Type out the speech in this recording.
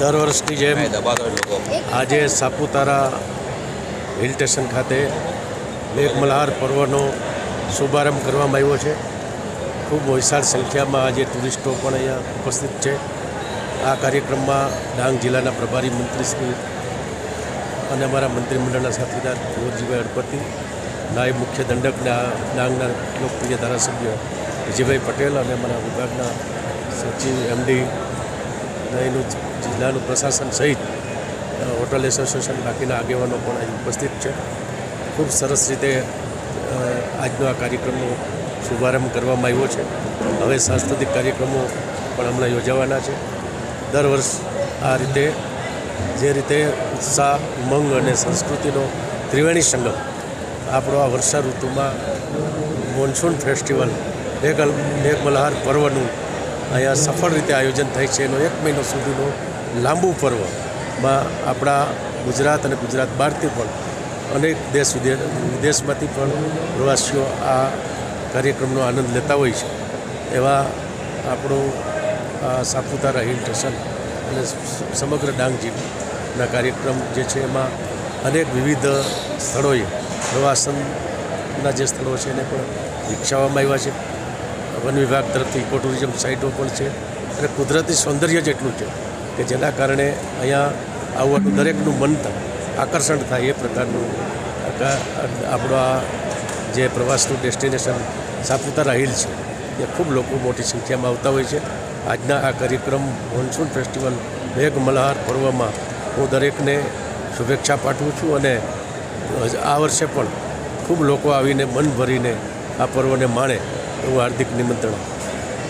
દર વર્ષની જેમ આજે સાપુતારા હિલ સ્ટેશન ખાતે મેઘ મલ્હાર પર્વનો શુભારંભ કરવામાં આવ્યો છે. ખૂબ વિશાળ સંખ્યામાં આજે ટુરિસ્ટો પણ અહીંયા ઉપસ્થિત છે. આ કાર્યક્રમમાં ડાંગ જિલ્લાના પ્રભારી મંત્રી શ્રી અને અમારા મંત્રીમંડળના સાથીદાર કુંવરજીભાઈ અડપતિ નાયબ મુખ્ય દંડકના ડાંગના લોકપ્રિય ધારાસભ્ય વિજયભાઈ પટેલ અને અમારા વિભાગના સચિવ એમડી એનું જિલ્લાનું પ્રશાસન સહિત હોટલ એસોસિએશન બાકીના આગેવાનો પણ અહીં ઉપસ્થિત છે. ખૂબ સરસ રીતે આજનો આ કાર્યક્રમનો શુભારંભ કરવામાં આવ્યો છે. હવે સાંસ્કૃતિક કાર્યક્રમો પણ હમણાં યોજાવાના છે. દર વર્ષ આ રીતે, જે રીતે ઉત્સાહ, ઉમંગ અને સંસ્કૃતિનો ત્રિવેણી સંગમ, આપણો આ વર્ષા ઋતુમાં મોન્સૂન ફેસ્ટિવલ મેઘ મેઘ મલ્હાર પર્વનું અહીંયા સફળ રીતે આયોજન થાય છે. એનો એક મહિનો સુધીનો લાંબુ પર્વમાં આપણા ગુજરાત અને ગુજરાત બહારથી પણ અનેક દેશ વિદેશ વિદેશમાંથી પણ પ્રવાસીઓ આ કાર્યક્રમનો આનંદ લેતા હોય છે. એવા આપણું સાપુતારા હિલ સ્ટેશન અને સમગ્ર ડાંગ જિલ્લાના કાર્યક્રમ જે છે એમાં અનેક વિવિધ સ્થળોએ પ્રવાસનના જે સ્થળો છે એને પણ વિકસાવવામાં આવ્યા છે. વન વિભાગ તરફથી ઇકો ટુરિઝમ સાઇટો પણ છે અને કુદરતી સૌંદર્ય જેટલું છે કે જેના કારણે અહીંયા આવવાનું દરેકનું મન આકર્ષણ થાય એ પ્રકારનું આપણો આ જે પ્રવાસનું ડેસ્ટિનેશન સાપુતારા હિલ છે, એ ખૂબ લોકો મોટી સંખ્યામાં આવતા હોય છે. આજના આ કાર્યક્રમ મોન્સૂન ફેસ્ટિવલ મેઘ મલ્હાર પર્વમાં હું દરેકને શુભેચ્છા પાઠવું છું અને આ વર્ષે પણ ખૂબ લોકો આવીને મન ભરીને આ પર્વને માણે એવું હાર્દિક નિમંત્રણ.